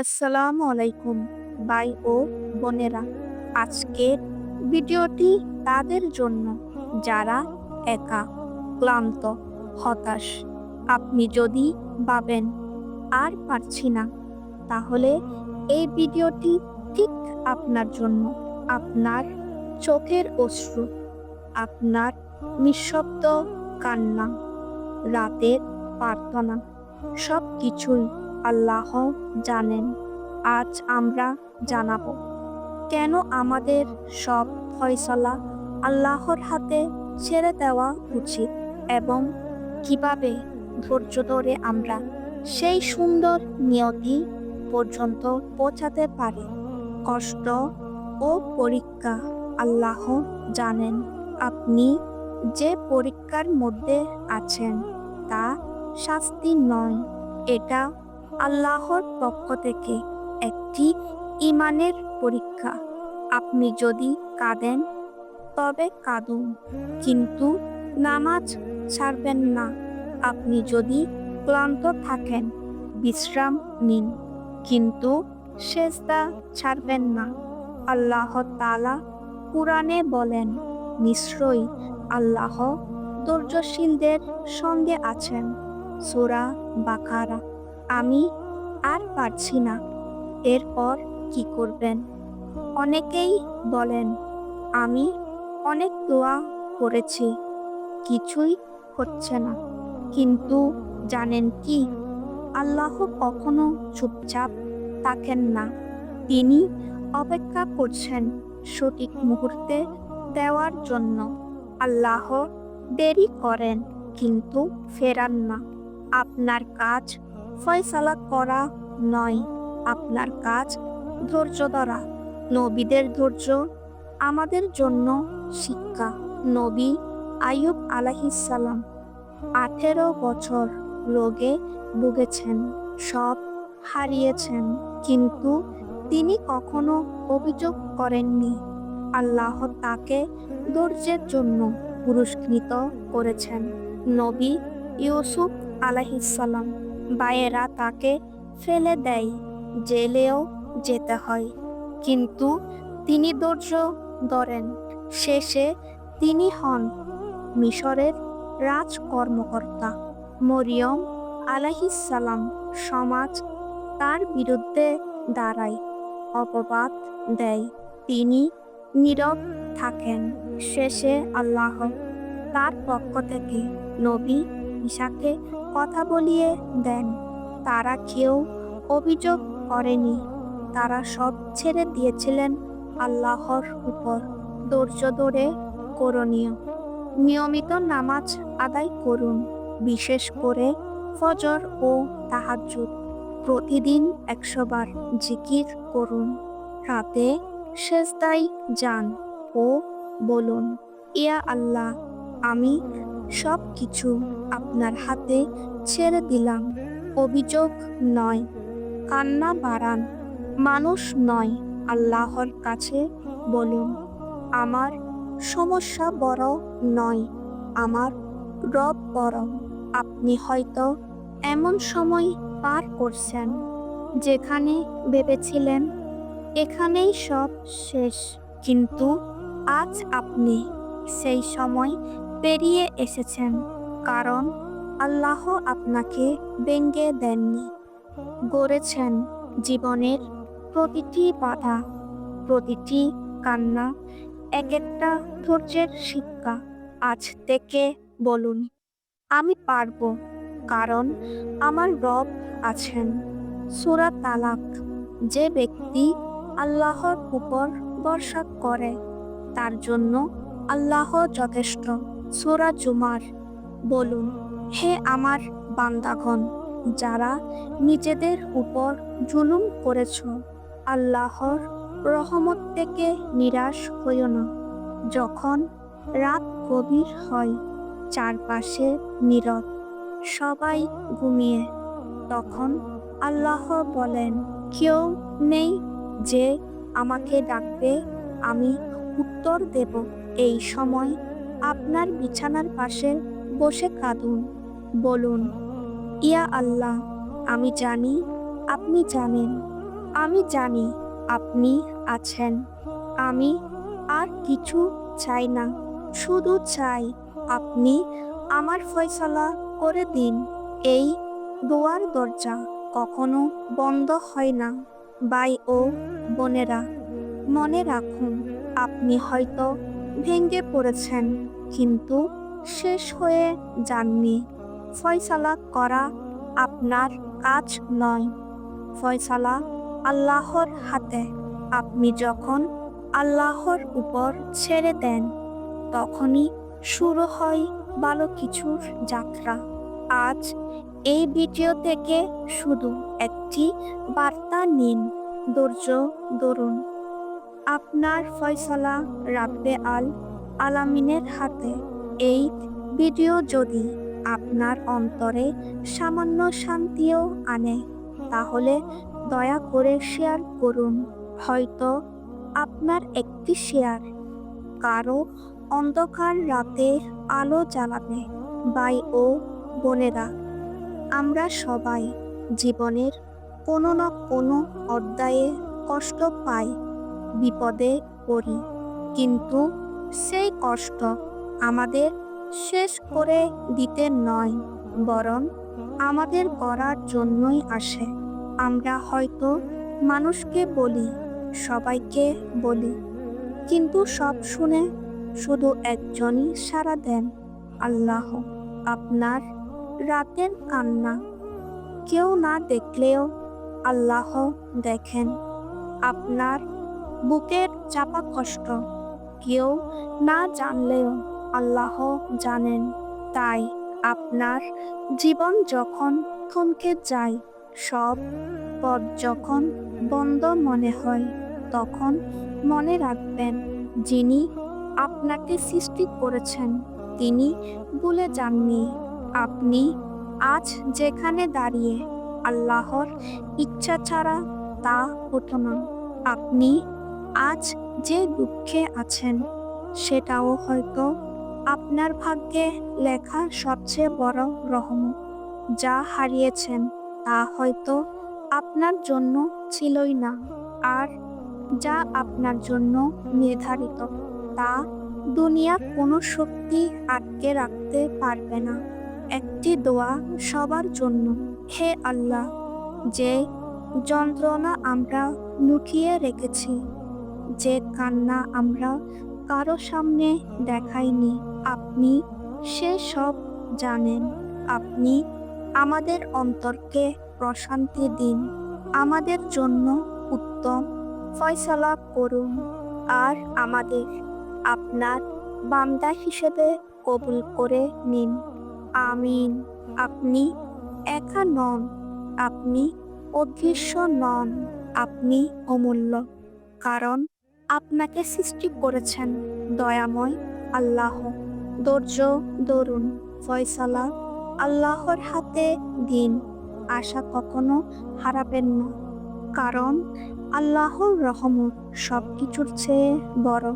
আসসালামু আলাইকুম ভাই ও বোনেরা। আজকের ভিডিওটি তাদের জন্য। যারা একা, ক্লান্ত, হতাশ, আপনি যদি ভাবেন আর পারছি না, তাহলে এই ভিডিওটি ঠিক আপনার জন্য। আপনার চোখের অশ্রু, আপনার নিঃশব্দ কান্না, রাতের প্রার্থনা সব কিছুই আল্লাহ জানেন, আজ আমরা জানাব। কেন আমাদের সব ফয়সলা আল্লাহর হাতে ছেড়ে দেওয়া উচিত এবং কীভাবে ধৈর্য ধরে আমরা সেই সুন্দর নিয়তি পর্যন্ত পৌঁছাতে পারি? কষ্ট ও পরীক্ষা আল্লাহ জানেন। আপনি যে পরীক্ষার মধ্যে আছেন, তা শাস্তি নয়। এটা আল্লাহর পক্ষ থেকে একটি ইমানের পরীক্ষা। আপনি যদি কাঁদেন, তবে কাঁদুন, কিন্তু নামাজ ছাড়বেন না। আপনি যদি ক্লান্ত থাকেন, বিশ্রাম নিন, কিন্তু সেজদা ছাড়বেন না। আল্লাহ তালা কুরআনে বলেন, নিশ্চয়ই আল্লাহ ধৈর্যশীলদের সঙ্গে আছেন। সোরা বাকারা আমি আর পারছি না। এরপর কি করবেন? অনেকেই বলেন, আমি অনেক দোয়া করেছি, কিছুই হচ্ছে না। কিন্তু জানেন কি? আল্লাহ কখনো চুপচাপ থাকেন না। তিনি অপেক্ষা করছেন সঠিক মুহূর্তে দেওয়ার জন্য। আল্লাহ দেরি করেন, কিন্তু ফেরান না। আপনার কাজ ফয়সালা করা নয়। আপনার কাজ ধৈর্য ধরা। নবীদের ধৈর্য আমাদের জন্য শিক্ষা। নবী আয়ুব আলাহিসাল্লাম আঠেরো বছর রোগে ভুগেছেন, সব হারিয়েছেন। কিন্তু তিনি কখনো অভিযোগ করেননি। আল্লাহ তাকে ধৈর্যের জন্য পুরস্কৃত করেছেন। নবী ইউসুফ আলাহিসাল্লাম বায়েরা তাকে ফেলে দেয়, জেলেও যেতে হয়। কিন্তু তিনি ধৈর্য ধরেন। শেষে তিনি হন মিশরের রাজ কর্মকর্তা মরিয়ম আলাহিসাল্লাম সমাজ তার বিরুদ্ধে দাঁড়ায়, অপবাদ দেয়। তিনি নীরব থাকেন। শেষে আল্লাহ তার পক্ষ থেকে নবী ঈশাকে কথা বলিয়ে দেন, তারা কেউ অভিযোগ করেনি। তারা সব ছেড়ে দিয়েছিলেন আল্লাহর উপর। ধৈর্য ধরে করণীয়। নিয়মিত নামাজ আদায় করুন, বিশেষ করে ফজর ও তাহাজ্জুদ। প্রতিদিন একশো বার জিকির করুন। রাতে শেষদাই যান ও বলুন, ইয়া আল্লাহ, আমি সব কিছু আপনার হাতে ছেড়ে দিলাম। অভিযোগ নয়, কান্না বাড়ান। মানুষ নয়, আল্লাহর কাছে বলুন, আমার সমস্যা বড় নয়, আমার রব বড়। আপনি হয়তো এমন সময় পার করছেন, যেখানে ভেবেছিলেন এখানেই সব শেষ। কিন্তু আজ আপনি সেই সময় পেরিয়ে এসেছেন, কারণ আল্লাহ আপনাকে ব্যঙ্গে দেননি। গড়েছেন জীবনের প্রতিটি বাধা, প্রতিটি কান্না, এক একটা ধৈর্যের শিক্ষা আজ থেকে বলুন, আমি পারব, কারণ আমার রব আছেন। সুরা তালাক, যে ব্যক্তি আল্লাহর উপর বর্ষা করে, তার জন্য আল্লাহ যথেষ্ট। সুরা জুমার। বলুন, হে আমার বান্দাগণ, যারা নিজেদের উপর জুলুম করেছ, আল্লাহর রহমত থেকে নিরাশ হইও না। যখন রাত গভীর হয়, চারপাশে নীরব, সবাই ঘুমিয়ে, তখন আল্লাহ বলেন, কেউ নেই যে আমাকে ডাকবে, আমি উত্তর দেব। এই সময় আপনার বিছানার পাশে বসে কাঁদুন। বলুন, ইয়া আল্লাহ, আমি জানি, আপনি জানেন। আমি জানি, আপনি আছেন। আমি আর কিছু চাই না, শুধু চাই আপনি আমার ফয়সলা করে দিন। এই দোয়ার দরজা কখনো বন্ধ হয় না বাই ও বোনেরা। মনে রাখুন, আপনি হয়তো ভেঙে পড়েছেন, কিন্তু শেষ হয়ে যাননি। ফয়সালা করা আপনার কাজ নয়। ফয়সালা আল্লাহর হাতে। আপনি যখন আল্লাহর উপর ছেড়ে দেন, তখনই শুরু হয় ভালো কিছুর যাত্রা। আজ এই ভিডিও থেকে শুধু একটি বার্তা নিন। ধৈর্য ধরুন। আপনার ফয়সলা রাব্বে আল আলামিনের হাতে। এই ভিডিও যদি আপনার অন্তরে সামান্য শান্তিও আনে, তাহলে দয়া করে শেয়ার করুন। হয়তো আপনার একটি শেয়ার কারও অন্ধকার রাতে আলো জ্বালাবে। ভাই ও বোনেরা, আমরা সবাই জীবনের কোনো না কোনো অধ্যায়ে কষ্ট পাই। বিপদে পড়ি। কিন্তু সেই কষ্ট আমাদের শেষ করে দিতে নয়, বরং আমাদের করার জন্যই আসে। আমরা হয়তো মানুষকে বলি, সবাইকে বলি, কিন্তু সব শুনে শুধু একজনই সাড়া দেন, আল্লাহ, আপনার রাতের কান্না। কেউ না দেখলেও আল্লাহ দেখেন, আপনার বুকের চাপা কষ্ট। কেউ না জানলেও আল্লাহ জানেন। তাই আপনার জীবন যখন থমকে যায়, সব পথ যখন বন্ধ মনে হয়, তখন মনে রাখবেন যিনি আপনাকে সৃষ্টি করেছেন, তিনি ভুলে যাননি। আপনি আজ যেখানে দাঁড়িয়ে আল্লাহর ইচ্ছা ছাড়া তা হতো না। আপনি আজ যে দুঃখে আছেন, সেটাও হয়তো আপনার ভাগ্যে লেখা সবচেয়ে বড় রহম যা হারিয়েছেন, তা হয়তো আপনার জন্য ছিলই না। আর যা আপনার জন্য নির্ধারিত, তা দুনিয়ার কোনো শক্তি আটকে রাখতে পারবে না। একটি দোয়া সবার জন্য। হে আল্লাহ, যে যন্ত্রণা আমরা লুকিয়ে রেখেছি যে কান্না আমরা কারও সামনে দেখাইনি, আপনি সে সব জানেন। আপনি আমাদের অন্তরকে প্রশান্তি দিন, আমাদের জন্য উত্তম ফয়সালা করুন। আর আমাদের আপনার বান্দা হিসেবে কবুল করে নিন। আমিন। আপনি একা নন, আপনি অদৃশ্য নন, আপনি অমূল্য। কারণ আপনাকে সৃষ্টি করেছেন। দয়াময় আল্লাহ। ধৈর্য দরুন ফয়সালা। আল্লাহর হাতে দিন। আশা কখনো হারাবেন না। কারণ আল্লাহর রহমত সব কিছুর চেয়ে বড়।